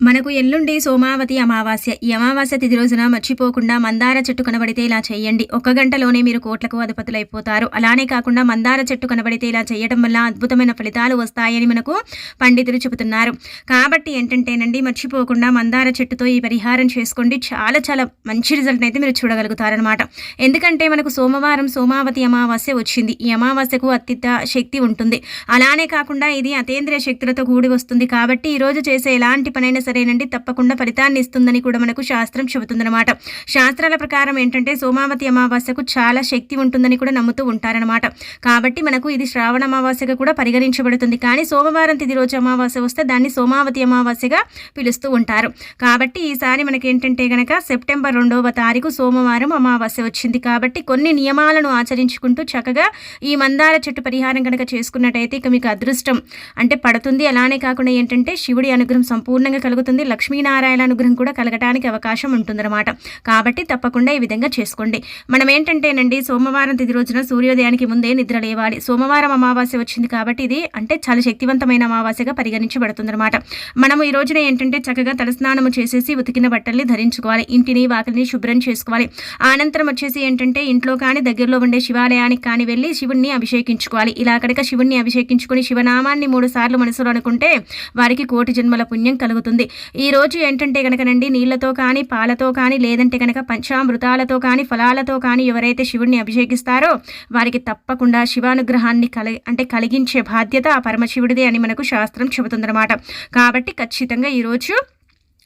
మనకు ఎల్లుండి సోమావతి అమావాస్య. ఈ అమావాస్య తిథి రోజున మర్చిపోకుండా మందార చెట్టు కనబడితే ఇలా చేయండి. ఒక్క గంటలోనే మీరు కోట్లకు అధిపతులైపోతారు. అయిపోతారు అలానే కాకుండా మందార చెట్టు కనబడితే ఇలా చేయడం వల్ల అద్భుతమైన ఫలితాలు వస్తాయని మనకు పండితులు చెబుతున్నారు. కాబట్టి ఏంటంటేనండి మర్చిపోకుండా మందార చెట్టుతో ఈ పరిహారం చేసుకోండి. చాలా చాలా మంచి రిజల్ట్ అయితే మీరు చూడగలుగుతారనమాట ఎందుకంటే మనకు సోమవారం సోమావతి అమావాస్య వచ్చింది. ఈ అమావాస్యకు అత్యంత శక్తి ఉంటుంది. అలానే కాకుండా ఇది అతేంద్రియ శక్తులతో కూడి వస్తుంది. కాబట్టి ఈరోజు చేసే ఎలాంటి పనైనా సరేనండి తప్పకుండా ఫలితాన్ని ఇస్తుందని కూడా మనకు శాస్త్రం చెబుతుందన్నమాట. శాస్త్రాల ప్రకారం ఏంటంటే సోమావతి అమావాస్యకు చాలా శక్తి ఉంటుందని కూడా నమ్ముతూ ఉంటారనమాట కాబట్టి మనకు ఇది శ్రావణ అమావాస్యగా కూడా పరిగణించబడుతుంది. కానీ సోమవారం తిది రోజు అమావాస్య వస్తే దాన్ని సోమావతి అమావాస్యగా పిలుస్తూ ఉంటారు. కాబట్టి ఈసారి మనకి ఏంటంటే గనక సెప్టెంబర్ రెండవ తారీఖు సోమవారం అమావాస్య వచ్చింది. కాబట్టి కొన్ని నియమాలను ఆచరించుకుంటూ చక్కగా ఈ మందార చెట్టు పరిహారం కనుక చేసుకున్నట్టయితే ఇక మీకు అదృష్టం. అంటే పడుతుంది. అలానే కాకుండా ఏంటంటే శివుడి అనుగ్రహం సంపూర్ణంగా కలుగుతుంది లక్ష్మీనారాయణ అనుగ్రహం కూడా కలగటానికి అవకాశం ఉంటుందన్నమాట. కాబట్టి తప్పకుండా ఈ విధంగా చేసుకోండి. మనం ఏంటంటేనండి సోమవారం తిది రోజున సూర్యోదయానికి ముందే నిద్ర లేవాలి. సోమవారం అమావాస్య వచ్చింది కాబట్టి ఇది అంటే చాలా శక్తివంతమైన అమావాస్యగా పరిగణించబడుతుందన్నమాట. మనము ఈ రోజున ఏంటంటే చక్కగా తలస్నానము చేసేసి ఉతికిన బట్టల్ని ధరించుకోవాలి. ఇంటిని వాకిలిని శుభ్రం చేసుకోవాలి. అనంతరం వచ్చేసి ఏంటంటే ఇంట్లో కానీ దగ్గరలో ఉండే శివాలయానికి కానీ వెళ్ళి శివుణ్ణి అభిషేకించుకోవాలి. ఇలా కనుక శివుణ్ణి అభిషేకించుకొని శివనామాన్ని మూడు సార్లు మనసులో అనుకుంటే వారికి కోటి జన్మల పుణ్యం కలుగుతుంది. ఈ రోజు ఏంటంటే కనుకనండి నీళ్ళతో కానీ పాలతో కానీ లేదంటే కనుక పంచామృతాలతో కానీ ఫలాలతో కానీ ఎవరైతే శివుణ్ణి అభిషేకిస్తారో వారికి తప్పకుండా శివానుగ్రహాన్ని కలి అంటే కలిగించే బాధ్యత ఆ పరమశివుడిదే అని మనకు శాస్త్రం చెబుతుందన్నమాట. కాబట్టి ఖచ్చితంగా ఈరోజు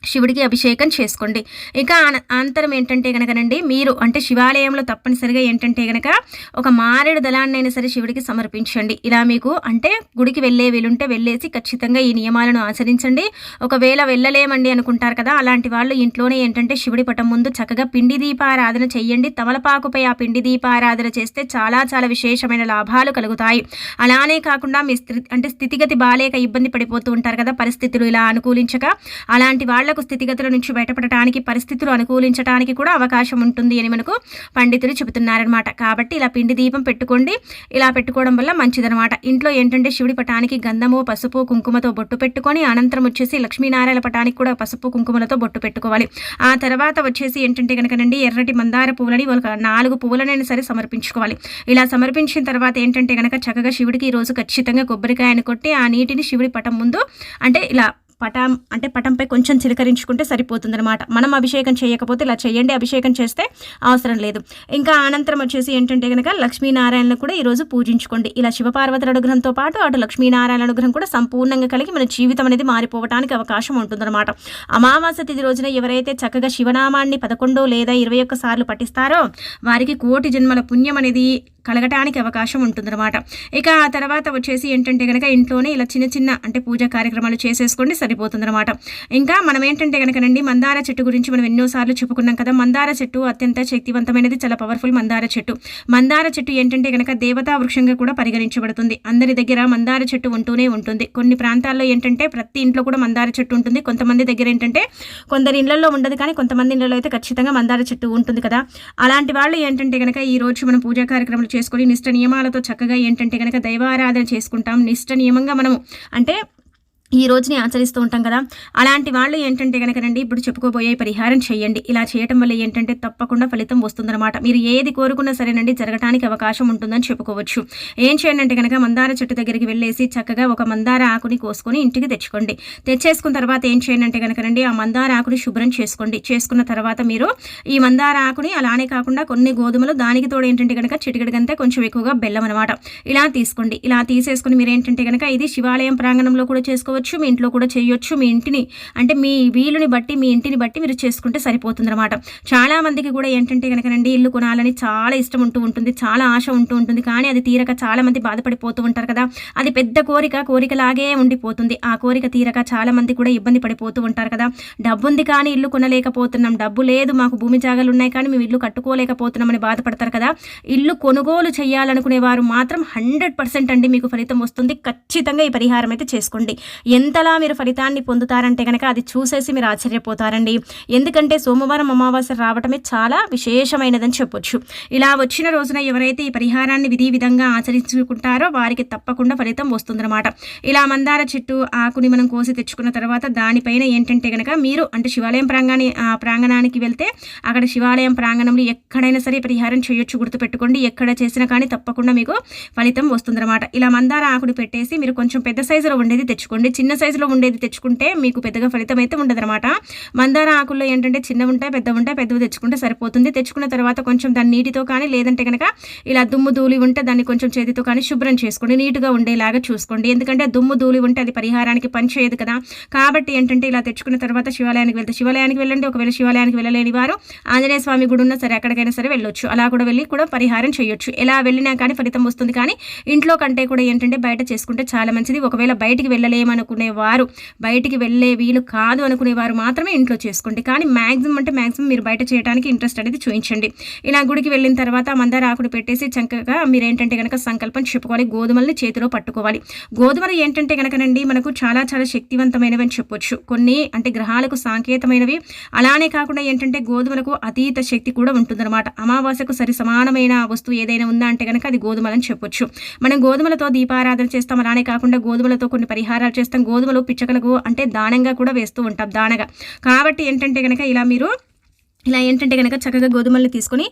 శివుడికి అభిషేకం చేసుకోండి. ఇక అనంతరం ఏంటంటే కనుకనండి మీరు అంటే శివాలయంలో తప్పనిసరిగా ఏంటంటే కనుక ఒక మారేడు దళాన్నైనా సరే శివుడికి సమర్పించండి. ఇలా మీకు అంటే గుడికి వెళ్ళే వీలుంటే వెళ్ళేసి ఖచ్చితంగా ఈ నియమాలను ఆచరించండి. ఒకవేళ వెళ్ళలేమండి అనుకుంటారు కదా అలాంటి వాళ్ళు ఇంట్లోనే ఏంటంటే శివుడి పటం ముందు చక్కగా పిండి దీపారాధన చేయండి. తమలపాకుపై ఆ పిండి దీపారాధన చేస్తే చాలా చాలా విశేషమైన లాభాలు కలుగుతాయి. అలానే కాకుండా మీ స్థితి అంటే స్థితిగతి బాలేక ఇబ్బంది పడిపోతూ ఉంటారు కదా పరిస్థితులు ఇలా అనుకూలించక అలాంటి వాళ్ళ ప్రజలకు స్థితిగతుల నుంచి బయటపడటానికి పరిస్థితులు అనుకూలించడానికి కూడా అవకాశం ఉంటుంది అని మనకు పండితులు చెబుతున్నారనమాట కాబట్టి ఇలా పిండి దీపం పెట్టుకోండి. ఇలా పెట్టుకోవడం వల్ల మంచిదనమాట ఇంట్లో ఏంటంటే శివుడి పటానికి గంధము పసుపు కుంకుమతో బొట్టు పెట్టుకొని అనంతరం వచ్చేసి లక్ష్మీనారాయణ పటానికి కూడా పసుపు కుంకుమలతో బొట్టు పెట్టుకోవాలి. ఆ తర్వాత వచ్చేసి ఏంటంటే కనుకనండి ఎర్రటి మందార పువ్వులని ఒక నాలుగు పువ్వులనైనా సరే సమర్పించుకోవాలి. ఇలా సమర్పించిన తర్వాత ఏంటంటే కనుక చక్కగా శివుడికి ఈరోజు ఖచ్చితంగా కొబ్బరికాయను కొట్టి ఆ నీటిని శివుడి పటం ముందు అంటే ఇలా పటం అంటే పటంపై కొంచెం చిలకరించుకుంటే సరిపోతుంది అనమాట మనం అభిషేకం చేయకపోతే ఇలా చేయండి అభిషేకం చేస్తే అవసరం లేదు. ఇంకా అనంతరం వచ్చేసి ఏంటంటే కనుక లక్ష్మీనారాయణను కూడా ఈరోజు పూజించుకోండి. ఇలా శివపార్వతుల అనుగ్రహంతో పాటు అటు లక్ష్మీనారాయణ అనుగ్రహం కూడా సంపూర్ణంగా కలిగి మన జీవితం అనేది మారిపోవడానికి అవకాశం ఉంటుందన్నమాట. అమావాస్య తిథి రోజున ఎవరైతే చక్కగా శివనామాన్ని పదకొండో లేదా ఇరవై ఒక్క సార్లు పఠిస్తారో వారికి కోటి జన్మల పుణ్యం అనేది కలగటానికి అవకాశం ఉంటుందన్నమాట. ఇక ఆ తర్వాత వచ్చేసి ఏంటంటే కనుక ఇంట్లోనే ఇలా చిన్న చిన్న అంటే పూజా కార్యక్రమాలు చేసేసుకోండి సరిపోతుందన్నమాట. ఇంకా మనం ఏంటంటే కనుకనండి మందార చెట్టు గురించి మనం ఎన్నోసార్లు చెప్పుకున్నాం కదా మందార చెట్టు అత్యంత శక్తివంతమైనది చాలా పవర్ఫుల్ మందార చెట్టు. మందార చెట్టు ఏంటంటే కనుక దేవతా వృక్షంగా కూడా పరిగణించబడుతుంది. అందరి దగ్గర మందార చెట్టు ఉంటూనే ఉంటుంది. కొన్ని ప్రాంతాల్లో ఏంటంటే ప్రతి ఇంట్లో కూడా మందార చెట్టు ఉంటుంది. కొంతమంది దగ్గర ఏంటంటే కొందరి ఇళ్ళలో ఉండదు కానీ కొంతమంది ఇళ్ళలో అయితే ఖచ్చితంగా మందార చెట్టు ఉంటుంది కదా. అలాంటి వాళ్ళు ఏంటంటే కనుక ఈ రోజు మనం పూజా కార్యక్రమాలు చేసుకొని నిష్ట నియమాలతో చక్కగా ఏంటంటే కనుక దైవారాధన చేసుకుంటాం. నిష్ట నియమంగా మనము అంటే ఈ రోజుని ఆచరిస్తూ ఉంటాం కదా. అలాంటి వాళ్ళు ఏంటంటే కనుకనండి ఇప్పుడు చెప్పుకోబోయే పరిహారం చేయండి. ఇలా చేయటం వల్ల ఏంటంటే తప్పకుండా ఫలితం వస్తుందన్నమాట. మీరు ఏది కోరుకున్నా సరేనండి జరగటానికి అవకాశం ఉంటుందని చెప్పుకోవచ్చు. ఏం చేయండి అంటే కనుక మందార చెట్టు దగ్గరికి వెళ్ళేసి చక్కగా ఒక మందార ఆకుని కోసుకొని ఇంటికి తెచ్చుకోండి. తెచ్చేసుకున్న తర్వాత ఏం చేయండి అంటే కనుకనండి ఆ మందార ఆకుని శుభ్రం చేసుకోండి. చేసుకున్న తర్వాత మీరు ఈ మందార ఆకుని అలానే కాకుండా కొన్ని గోధుమలు దానికి తోడు ఏంటంటే కనుక చిటికడికంతే కొంచెం ఎక్కువగా బెల్లం అనమాట ఇలా తీసుకోండి. ఇలా తీసేసుకుని మీరు ఏంటంటే కనుక ఇది శివాలయం ప్రాంగణంలో కూడా చేసుకోవచ్చు. చేసుకోవచ్చు మీ ఇంట్లో కూడా చేయొచ్చు మీ ఇంటిని అంటే మీ వీలుని బట్టి మీ ఇంటిని బట్టి మీరు చేసుకుంటే సరిపోతుంది అనమాట చాలా మందికి కూడా ఏంటంటే కనుకనండి ఇల్లు కొనాలని చాలా ఇష్టం ఉంటూ ఉంటుంది చాలా ఆశ ఉంటూ ఉంటుంది. కానీ అది తీరక చాలామంది బాధపడిపోతూ ఉంటారు కదా. అది పెద్ద కోరిక కోరికలాగే ఉండిపోతుంది. ఆ కోరిక తీరక చాలామంది కూడా ఇబ్బంది పడిపోతూ ఉంటారు కదా. డబ్బు ఉంది కానీ ఇల్లు కొనలేకపోతున్నాం. డబ్బు లేదు మాకు భూమి జాగాలు ఉన్నాయి కానీ మేము ఇల్లు కట్టుకోలేకపోతున్నామని బాధపడతారు కదా. ఇల్లు కొనుగోలు చేయాలనుకునే వారు మాత్రం హండ్రెడ్ పర్సెంట్ అండి మీకు ఫలితం వస్తుంది. ఖచ్చితంగా ఈ పరిహారం అయితే చేసుకోండి. ఎంతలా మీరు ఫలితాన్ని పొందుతారంటే కనుక అది చూసేసి మీరు ఆశ్చర్యపోతారండి. ఎందుకంటే సోమవారం అమావాస్య రావటమే చాలా విశేషమైనదని చెప్పొచ్చు. ఇలా వచ్చిన రోజున ఎవరైతే ఈ పరిహారాన్ని విధి విధంగా ఆచరించుకుంటారో వారికి తప్పకుండా ఫలితం వస్తుందన్నమాట. ఇలా మందార చెట్టు ఆకుని మనం కోసి తెచ్చుకున్న తర్వాత దానిపైన ఏంటంటే కనుక మీరు అంటే శివాలయం ప్రాంగణి ప్రాంగణానికి వెళ్తే అక్కడ శివాలయం ప్రాంగణంలో ఎక్కడైనా సరే పరిహారం చేయొచ్చు గుర్తుపెట్టుకోండి. ఎక్కడ చేసినా కానీ తప్పకుండా మీకు ఫలితం వస్తుందన్నమాట. ఇలా మందార ఆకుని పెట్టేసి మీరు కొంచెం పెద్ద సైజులో ఉండేది తెచ్చుకోండి. చిన్న సైజులో ఉండేది తెచ్చుకుంటే మీకు పెద్దగా ఫలితం అయితే ఉండదనమాట మందార ఆకుల్లో ఏంటంటే చిన్న ఉంటాయి పెద్ద ఉంటాయి పెద్దవి తెచ్చుకుంటే సరిపోతుంది. తెచ్చుకున్న తర్వాత కొంచెం దాన్ని నీటితో కానీ లేదంటే కనుక ఇలా దుమ్ము ధూళి ఉంటే దాన్ని కొంచెం చేతితో కానీ శుభ్రం చేసుకోండి. నీట్గా ఉండేలాగా చూసుకోండి. ఎందుకంటే దుమ్ము ధూళి ఉంటే అది పరిహారానికి పనిచేయదు కదా. కాబట్టి ఏంటంటే ఇలా తెచ్చుకున్న తర్వాత శివాలయానికి వెళ్తే శివాలయానికి వెళ్ళండి. ఒకవేళ శివాలయానికి వెళ్ళలేని వారు ఆంజనేయ స్వామి గుడి ఉన్నా సరే ఎక్కడికైనా సరే వెళ్ళొచ్చు. అలా కూడా వెళ్ళి కూడా పరిహారం చేయొచ్చు. ఎలా వెళ్ళినా కానీ ఫలితం వస్తుంది. కానీ ఇంట్లో కంటే కూడా ఏంటంటే బయట చేసుకుంటే చాలా మంచిది. ఒకవేళ బయటికి వెళ్ళలేమనుకునే వారు బయటికి వెళ్ళే వీలు కాదు అనుకునేవారు మాత్రమే ఇంట్లో చేసుకోండి. కానీ మ్యాక్సిమం అంటే మ్యాక్సిమం మీరు బయట చేయడానికి ఇంట్రెస్ట్ అనేది చూపించండి. ఇలా గుడికి వెళ్ళిన తర్వాత మందార ఆకుడు పెట్టేసి చక్కగా మీరు ఏంటంటే కనుక సంకల్పం చెప్పుకోవాలి గోధుమల్ని చేతిలో పట్టుకోవాలి. గోధుమలు ఏంటంటే కనుకనండి మనకు చాలా చాలా శక్తివంతమైనవి అని చెప్పొచ్చు. కొన్ని అంటే గ్రహాలకు సాంకేతమైనవి. అలానే కాకుండా ఏంటంటే గోధుమలకు అతీత శక్తి కూడా ఉంటుందన్నమాట. అమావాస్యకు సరి సమానమైన వస్తువు ఏదైనా ఉందా అంటే కనుక అది గోధుమలని చెప్పొచ్చు. మనం గోధుమలతో దీపారాధన చేస్తాం. అలానే కాకుండా గోధుమలతో కొన్ని పరిహారాలు చేస్తాం. గోధుమలు పిచ్చకలకు అంటే దానంగా కూడా వేస్తూ ఉంటాం దానగా. కాబట్టి ఏంటంటే కనుక ఇలా మీరు ఇలా ఏంటంటే కనుక చక్కగా గోధుమల్ని తీసుకొని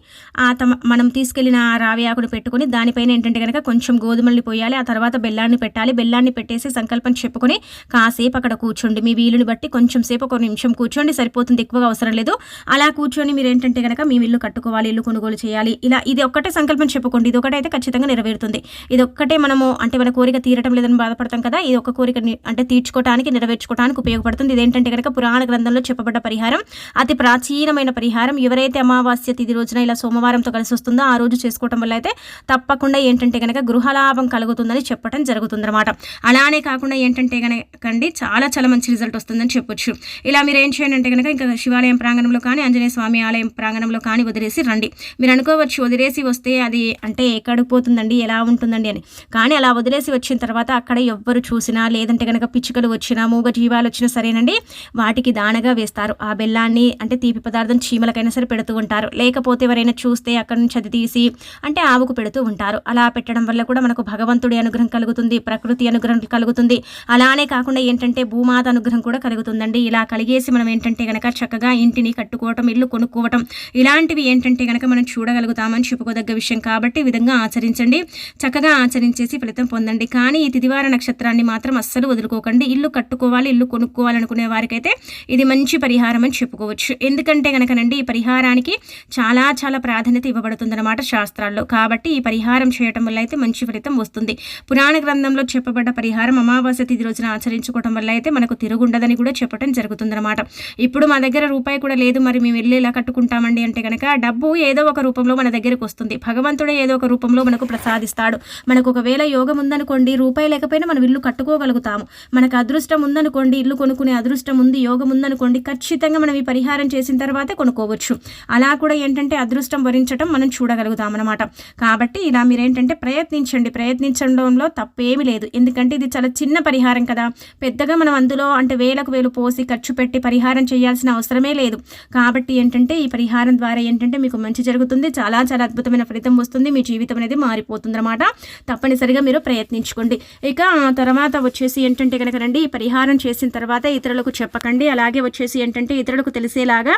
ఆ తమ మనం తీసుకెళ్ళిన రావి ఆకును పెట్టుకొని దానిపైన ఏంటంటే కనుక కొంచెం గోధుమల్ని పోయాలి ఆ తర్వాత బెల్లాన్ని పెట్టాలి బెల్లాన్ని పెట్టేసి సంకల్పం చెప్పుకొని కాసేపు అక్కడ కూర్చోండి. మీ వీలుని బట్టి కొంచెం సేపు ఒక నిమిషం కూర్చోండి సరిపోతుంది ఎక్కువగా అవసరం లేదు. అలా కూర్చొని మీరు ఏంటంటే కనుక మీ ఇల్లు కట్టుకోవాలి ఇల్లు కొనుగోలు చేయాలి ఇలా ఇది ఒక్కటే సంకల్పం చెప్పుకోండి. ఇది ఒకటైతే ఖచ్చితంగా నెరవేరుతుంది. ఇది ఒక్కటే మనము అంటే మన కోరిక తీరటం లేదని బాధపడతాం కదా ఇది ఒక కోరిక అంటే తీర్చుకోవడానికి నెరవేర్చుకోవడానికి ఉపయోగపడుతుంది. ఇదేంటంటే కనుక పురాణ గ్రంథంలో చెప్పబడ్డ పరిహారం. అతి ప్రాచీనమైన పరిహారం ఎవరైతే అమావాస్య తిది రోజున ఇలా సోమవారంతో కలిసి వస్తుందో ఆ రోజు చేసుకోవటం వల్ల అయితే తప్పకుండా ఏంటంటే కనుక గృహలాభం కలుగుతుందని చెప్పడం జరుగుతుందన్నమాట. అలానే కాకుండా ఏంటంటే కనుకండి చాలా చాలా మంచి రిజల్ట్ వస్తుందని చెప్పొచ్చు. ఇలా మీరు ఏం చేయండి అంటే కనుక ఇంకా శివాలయం ప్రాంగణంలో కానీ ఆంజనేయ స్వామి ఆలయం ప్రాంగణంలో కానీ వదిలేసి రండి. మీరు అనుకోవచ్చు వదిలేసి వస్తే అది అంటే ఎక్కడికి పోతుందండి ఎలా ఉంటుందండి అని. కానీ అలా వదిలేసి వచ్చిన తర్వాత అక్కడ ఎవ్వరు చూసినా లేదంటే కనుక పిచ్చుకలు వచ్చినా మూగ జీవాలు వచ్చినా సరేనండి వాటికి దానగా వేస్తారు. ఆ బెల్లాన్ని అంటే తీపి పదార్థం చీమలకైనా సరే పెడుతూ ఉంటారు. లేకపోతే ఎవరైనా చూస్తే అక్కడి నుంచి అది తీసి అంటే ఆవుకు పెడుతూ ఉంటారు. అలా పెట్టడం వల్ల కూడా మనకు భగవంతుడి అనుగ్రహం కలుగుతుంది ప్రకృతి అనుగ్రహం కలుగుతుంది. అలానే కాకుండా ఏంటంటే భూమాత అనుగ్రహం కూడా కలుగుతుందండి. ఇలా కలిగేసి మనం ఏంటంటే కనుక చక్కగా ఇంటిని కట్టుకోవటం ఇల్లు కొనుక్కోవటం ఇలాంటివి ఏంటంటే కనుక మనం చూడగలుగుతామని చెప్పుకోదగ్గ విషయం కాబట్టి ఈ విధంగా ఆచరించండి. చక్కగా ఆచరించేసి ఫలితం పొందండి. కానీ ఈ తిదివార నక్షత్రాన్ని మాత్రం అస్సలు వదులుకోకండి. ఇల్లు కట్టుకోవాలి ఇల్లు కొనుక్కోవాలనుకునే వారికైతే ఇది మంచి పరిహారం అని చెప్పుకోవచ్చు. ఎందుకంటే కనుకనండి ఈ పరిహారానికి చాలా చాలా ప్రాధాన్యత ఇవ్వబడుతుందన్నమాట శాస్త్రాల్లో. కాబట్టి ఈ పరిహారం చేయటం వల్ల అయితే మంచి ఫలితం వస్తుంది. పురాణ గ్రంథంలో చెప్పబడ్డ పరిహారం అమావాస్య తిథి రోజున ఆచరించుకోవటం వల్ల అయితే మనకు తిరుగుండదని కూడా చెప్పడం జరుగుతుందన్నమాట. ఇప్పుడు మా దగ్గర రూపాయి కూడా లేదు. మరి మేము వెళ్ళి ఇలా కట్టుకుంటామండి అంటే కనుక డబ్బు ఏదో ఒక రూపంలో మన దగ్గరకు వస్తుంది. భగవంతుడే ఏదో ఒక రూపంలో మనకు ప్రసాదిస్తాడు. మనకు ఒకవేళ యోగం ఉందనుకోండి రూపాయి లేకపోయినా మనం ఇల్లు కట్టుకోగలుగుతాము. మనకు అదృష్టం ఉందనుకోండి ఇల్లు కొనుక్కునే అదృష్టం ఉంది యోగం ఉందనుకోండి ఖచ్చితంగా మనం ఈ పరిహారం చేసిన తర్వాతే కొనుక్కోవచ్చు. అలా కూడా ఏంటంటే అదృష్టం వరించడం మనం చూడగలుగుతాం అనమాట కాబట్టి ఇలా మీరేంటంటే ప్రయత్నించండి. ప్రయత్నించడంలో తప్పేమీ లేదు. ఎందుకంటే ఇది చాలా చిన్న పరిహారం కదా. పెద్దగా మనం అందులో అంటే వేలకు వేలు పోసి ఖర్చు పెట్టి పరిహారం చేయాల్సిన అవసరమే లేదు. కాబట్టి ఏంటంటే ఈ పరిహారం ద్వారా ఏంటంటే మీకు మంచి జరుగుతుంది. చాలా చాలా అద్భుతమైన ఫలితం వస్తుంది. మీ జీవితం అనేది మారిపోతుంది అనమాట తప్పనిసరిగా మీరు ప్రయత్నించుకోండి. ఇక తర్వాత వచ్చేసి ఏంటంటే కనుకనండి ఈ పరిహారం చేసిన తర్వాత ఇతరులకు చెప్పకండి. అలాగే వచ్చేసి ఏంటంటే ఇతరులకు తెలిసేలాగా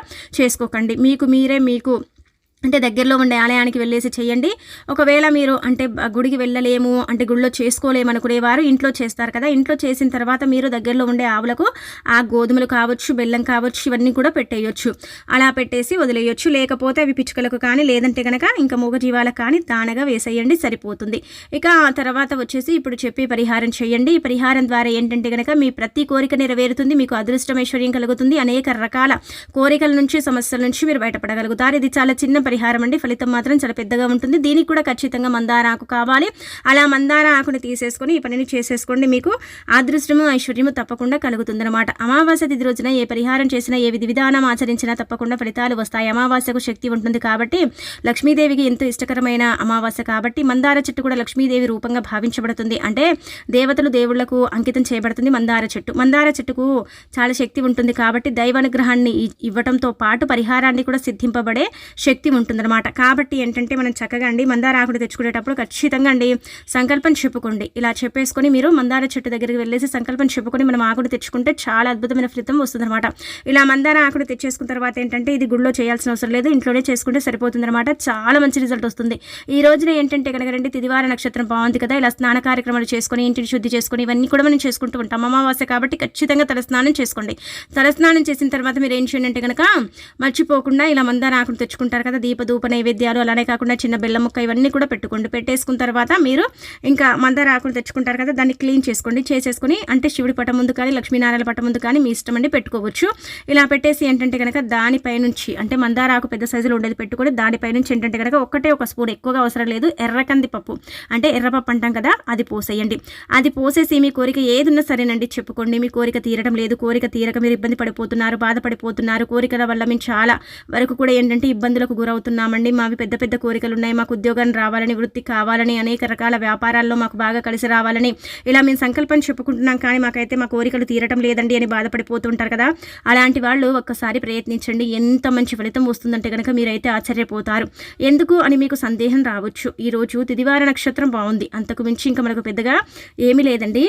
చేసుకోకండి మీకు మీరే మీకు అంటే దగ్గరలో ఉండే ఆలయానికి వెళ్ళేసి చేయండి. ఒకవేళ మీరు అంటే గుడికి వెళ్ళలేము అంటే గుడిలో చేసుకోలేము అనుకునేవారు ఇంట్లో చేస్తారు కదా. ఇంట్లో చేసిన తర్వాత మీరు దగ్గరలో ఉండే ఆవులకు ఆ గోధుమలు కావచ్చు బెల్లం కావచ్చు ఇవన్నీ కూడా పెట్టేయచ్చు. అలా పెట్టేసి వదిలేయచ్చు. లేకపోతే అవి పిచ్చుకలకు కానీ లేదంటే కనుక ఇంకా మూగజీవాలకు కానీ దానగా వేసేయండి సరిపోతుంది. ఇక ఆ తర్వాత వచ్చేసి ఇప్పుడు చెప్పి పరిహారం చేయండి. ఈ పరిహారం ద్వారా ఏంటంటే కనుక మీ ప్రతి కోరిక నెరవేరుతుంది మీకు అదృష్టమైశ్వర్యం కలుగుతుంది. అనేక రకాల కోరికల నుంచి సమస్యల నుంచి మీరు బయటపడగలుగుతారు. ఇది చాలా చిన్న పరిహారం అండి. ఫలితం మాత్రం చాలా పెద్దగా ఉంటుంది. దీనికి కూడా ఖచ్చితంగా మందార ఆకు కావాలి. అలా మందార ఆకుని తీసేసుకొని ఈ పనిని చేసేసుకోండి మీకు. అదృష్టము ఐశ్వర్యము తప్పకుండా కలుగుతుందన్నమాట. అమావాస్య తిథి రోజున ఏ పరిహారం చేసినా ఏ విధి విధానం ఆచరించినా తప్పకుండా ఫలితాలు వస్తాయి. అమావాస్యకు శక్తి ఉంటుంది కాబట్టి లక్ష్మీదేవికి ఎంతో ఇష్టకరమైన అమావాస్య కాబట్టి మందార చెట్టు కూడా లక్ష్మీదేవి రూపంగా భావించబడుతుంది. అంటే దేవతలు దేవుళ్ళకు అంకితం చేయబడుతుంది మందార చెట్టు. మందార చెట్టుకు చాలా శక్తి ఉంటుంది కాబట్టి దైవానుగ్రహాన్ని ఇవ్వటంతో పాటు పరిహారాన్ని కూడా సిద్ధింపబడే శక్తి ఉంటుందన్నమాట. కాబట్టి ఏంటంటే మనం చక్కగా అండి మందారాకుడు తెచ్చుకునేటప్పుడు ఖచ్చితంగా అండి సంకల్పం చెప్పుకోండి. ఇలా చెప్పేసుకొని మీరు మందార చెట్టు దగ్గరికి వెళ్ళేసి సంకల్పం చెప్పుకొని మనం ఆకుడు తెచ్చుకుంటే చాలా అద్భుతమైన ఫలితం వస్తుందన్నమాట. ఇలా మందార ఆకుడు తెచ్చేసుకున్న తర్వాత ఏంటంటే ఇది గుడిలో చేయాల్సిన అవసరం లేదు ఇంట్లోనే చేసుకుంటే సరిపోతుందన్నమాట. చాలా మంచి రిజల్ట్ వస్తుంది. ఈ రోజున ఏంటంటే కనుక రండి తిదివార నక్షత్రం బాగుంది కదా ఇలా స్నాన కార్యక్రమాలు చేసుకొని ఇంటిని శుద్ధి చేసుకొని ఇవన్నీ కూడా మనం చేసుకుంటూ ఉంటాం. అమావాస్య కాబట్టి ఖచ్చితంగా తలస్నానం చేసుకోండి. తలస్నానం చేసిన తర్వాత మీరు ఏం చేయండి అంటే కనుక మర్చిపోకుండా ఇలా మందార ఆకుడు తెచ్చుకుంటారు కదా దీపధూప నైవేద్యాలు అలానే కాకుండా చిన్న బెల్లం ముక్క ఇవన్నీ కూడా పెట్టుకోండి. పెట్టేసుకున్న తర్వాత మీరు ఇంకా మందార ఆకులు తెచ్చుకుంటారు కదా దాన్ని క్లీన్ చేసుకోండి. చేసేసుకుని అంటే శివుడి పటం ముందు కానీ లక్ష్మీనారాయణ పటం ముందు కానీ మీ ఇష్టం అండి పెట్టుకోవచ్చు. ఇలా పెట్టేసి ఏంటంటే కనుక దానిపై నుంచి అంటే మందార ఆకు పెద్ద సైజులో ఉండేది పెట్టుకొని దానిపై నుంచి ఏంటంటే కనుక ఒక్కటే ఒక స్పూన్ ఎక్కువగా అవసరం లేదు. ఎర్రకంది పప్పు అంటే ఎర్రపప్పు అంటాం కదా అది పోసేయండి. అది పోసేసి మీ కోరిక ఏదున్నా సరేనండి చెప్పుకోండి. మీ కోరిక తీరడం లేదు. కోరిక తీరక మీరు ఇబ్బంది పడిపోతున్నారు బాధపడిపోతున్నారు. కోరికల వల్ల మేము చాలా వరకు కూడా ఏంటంటే ఇబ్బందులకు అవుతున్నామండి. మావి పెద్ద పెద్ద కోరికలు ఉన్నాయి మాకు ఉద్యోగం రావాలని వృత్తి కావాలని అనేక రకాల వ్యాపారాల్లో మాకు బాగా కలిసి రావాలని ఇలా మేము సంకల్పం చెప్పుకుంటున్నాం. కానీ మాకైతే మా కోరికలు తీరటం లేదండి అని బాధపడిపోతుంటారు కదా. అలాంటి వాళ్ళు ఒక్కసారి ప్రయత్నించండి. ఎంత మంచి ఫలితం వస్తుందంటే కనుక మీరైతే ఆశ్చర్యపోతారు. ఎందుకు అని మీకు సందేహం రావచ్చు. ఈరోజు తిదివార నక్షత్రం బాగుంది. అంతకు మించి ఇంకా మనకు పెద్దగా ఏమీ లేదండి.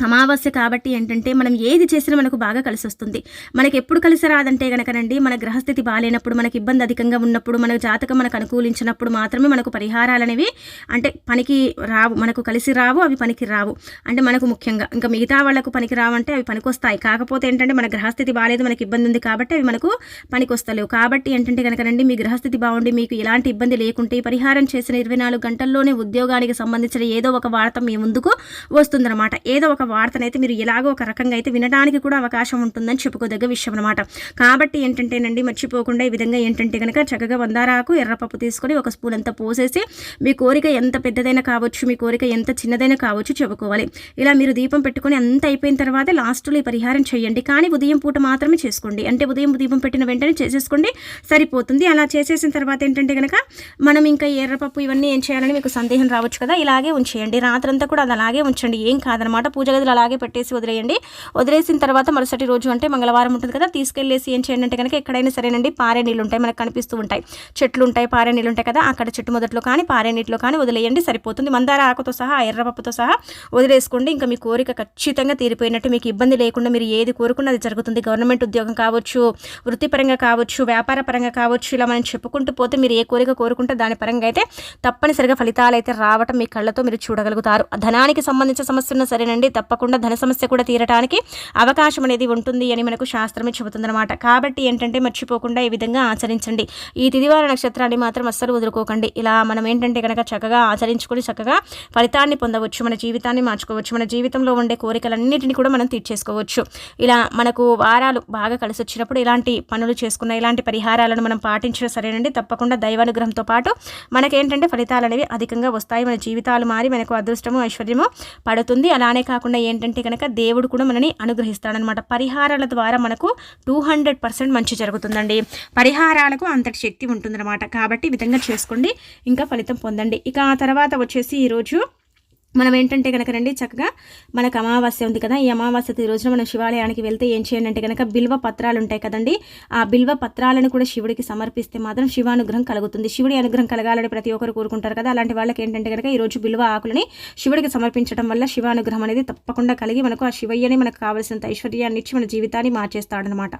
అమావాస్య కాబట్టి ఏంటంటే మనం ఏది చేసినా మనకు బాగా కలిసి వస్తుంది మనకి ఎప్పుడు కలిసి రాదంటే కనుకనండి మన గ్రహస్థితి బాగాలేనప్పుడు మనకి ఇబ్బంది అధికంగా ఉన్నప్పుడు మన జాతకం మనకు అనుకూలించినప్పుడు మాత్రమే మనకు పరిహారాలు అనేవి అంటే పనికి రావు మనకు కలిసి రావు అవి పనికి రావు. అంటే మనకు ముఖ్యంగా ఇంకా మిగతా వాళ్ళకు పనికి రావంటే అవి పనికొస్తాయి. కాకపోతే ఏంటంటే మన గ్రహస్థితి బాగాలేదు మనకి ఇబ్బంది ఉంది కాబట్టి అవి మనకు పనికి వస్తలేవు కాబట్టి ఏంటంటే కనుకనండి మీ గ్రహస్థితి బాగుండి మీకు ఎలాంటి ఇబ్బంది లేకుంటే పరిహారం చేసిన ఇరవై నాలుగు గంటల్లోనే ఉద్యోగానికి సంబంధించిన ఏదో ఒక వార్త మీ ముందుకు వస్తుందన్నమాట. ఏదో ఒక వార్తనైతే మీరు ఎలాగో ఒక రకంగా అయితే వినడానికి కూడా అవకాశం ఉంటుందని చెప్పుకోదగ్గ విషయం అనమాట కాబట్టి ఏంటంటేనండి మర్చిపోకుండా ఈ విధంగా ఏంటంటే కనుక చక్కగా వందారాకు ఎర్రపప్పు తీసుకొని ఒక స్పూన్ అంతా పోసేసి మీ కోరిక ఎంత పెద్దదైనా కావచ్చు మీ కోరిక ఎంత చిన్నదైనా కావచ్చు చెప్పుకోవాలి. ఇలా మీరు దీపం పెట్టుకొని అంత అయిపోయిన తర్వాత లాస్ట్లో ఈ పరిహారం చేయండి. కానీ ఉదయం పూట మాత్రమే చేసుకోండి. అంటే ఉదయం దీపం పెట్టిన వెంటనే చేసేసుకోండి సరిపోతుంది. అలా చేసేసిన తర్వాత ఏంటంటే కనుక మనం ఇంకా ఎర్రపప్పు ఇవన్నీ ఏం చేయాలని మీకు సందేహం రావచ్చు కదా ఇలాగే ఉంచేయండి. రాత్రంతా కూడా అది అలాగే ఉంచండి. ఏం కాదనమాట పూజ రోజులు అలాగే పెట్టేసి వదిలేయండి. వదిలేసిన తర్వాత మరుసటి రోజు అంటే మంగళవారం ఉంటుంది కదా తీసుకెళ్ళేసి ఏం చేయండి అంటే కనుక ఎక్కడైనా సరేనండి పారే నీళ్ళు ఉంటాయి మనకు కనిపిస్తూ ఉంటాయి. చెట్లు ఉంటాయి పారే నీళ్ళు ఉంటాయి కదా అక్కడ చెట్టు మొదట్లో కానీ పారే నీటిలో కానీ వదిలేయండి సరిపోతుంది. మందార ఆకుతో సహా ఎర్రపప్పుతో సహా వదిలేసుకోండి. ఇంకా మీ కోరిక ఖచ్చితంగా తీరిపోయినట్టు మీకు ఇబ్బంది లేకుండా మీరు ఏది కోరుకున్న అది జరుగుతుంది. గవర్నమెంట్ ఉద్యోగం కావచ్చు వృత్తిపరంగా కావచ్చు వ్యాపార పరంగా కావచ్చు ఇలా మనం చెప్పుకుంటూ పోతే మీరు ఏ కోరిక కోరుకుంటే దాని పరంగా అయితే తప్పనిసరిగా ఫలితాలు అయితే రావటం మీ కళ్ళతో మీరు చూడగలుగుతారు. ధనానికి సంబంధించిన సమస్య ఉన్నా సరేనండి తప్పకుండా ధన సమస్య కూడా తీరటానికి అవకాశం అనేది ఉంటుంది అని మనకు శాస్త్రమే చెబుతుందన్నమాట. కాబట్టి ఏంటంటే మర్చిపోకుండా ఈ విధంగా ఆచరించండి. ఈ తిదివార నక్షత్రాన్ని మాత్రం అస్సలు వదులుకోకండి. ఇలా మనం ఏంటంటే కనుక చక్కగా ఆచరించుకొని చక్కగా ఫలితాన్ని పొందవచ్చు. మన జీవితాన్ని మార్చుకోవచ్చు. మన జీవితంలో ఉండే కోరికలన్నింటినీ కూడా మనం తీర్చేసుకోవచ్చు. ఇలా మనకు వారాలు బాగా కలిసి వచ్చినప్పుడు ఇలాంటి పనులు చేసుకున్న ఇలాంటి పరిహారాలను మనం పాటించడం సరేనండి. తప్పకుండా దైవానుగ్రహంతో పాటు మనకేంటంటే ఫలితాలు అనేవి అధికంగా వస్తాయి. మన జీవితాలు మారి మనకు అదృష్టము ఐశ్వర్యము పడుతుంది. అలానే కాకుండా ఏంటంటే కనుక దేవుడు కూడా మనని అనుగ్రహిస్తాడనమాట. పరిహారాల ద్వారా మనకు టూ హండ్రెడ్ పర్సెంట్ మంచి జరుగుతుందండి. పరిహారాలకు అంతటి శక్తి ఉంటుందన్నమాట. కాబట్టి విధంగా చేసుకోండి. ఇంకా ఫలితం పొందండి. ఇక ఆ తర్వాత వచ్చేసి ఈరోజు మనం ఏంటంటే కనుక రండి చక్కగా మనకు అమావాస్య ఉంది కదా ఈ అమావాస్య రోజున మనం శివాలయానికి వెళ్తే ఏం చేయండి అంటే కనుక బిల్వ పత్రాలు ఉంటాయి కదండి ఆ బిల్వ పత్రాలను కూడా శివుడికి సమర్పిస్తే మాత్రం శివానుగ్రహం కలుగుతుంది. శివుడి అనుగ్రహం కలగాలని ప్రతి ఒక్కరు కోరుకుంటారు కదా అలాంటి వాళ్ళకి ఏంటంటే కనుక ఈరోజు బిల్వ ఆకులని శివుడికి సమర్పించడం వల్ల శివానుగ్రహం అనేది తప్పకుండా కలిగి మనకు ఆ శివయ్యని మనకు కావాల్సినంత ఐశ్వర్యాన్ని ఇచ్చి మన జీవితాన్ని మార్చేస్తాడనమాట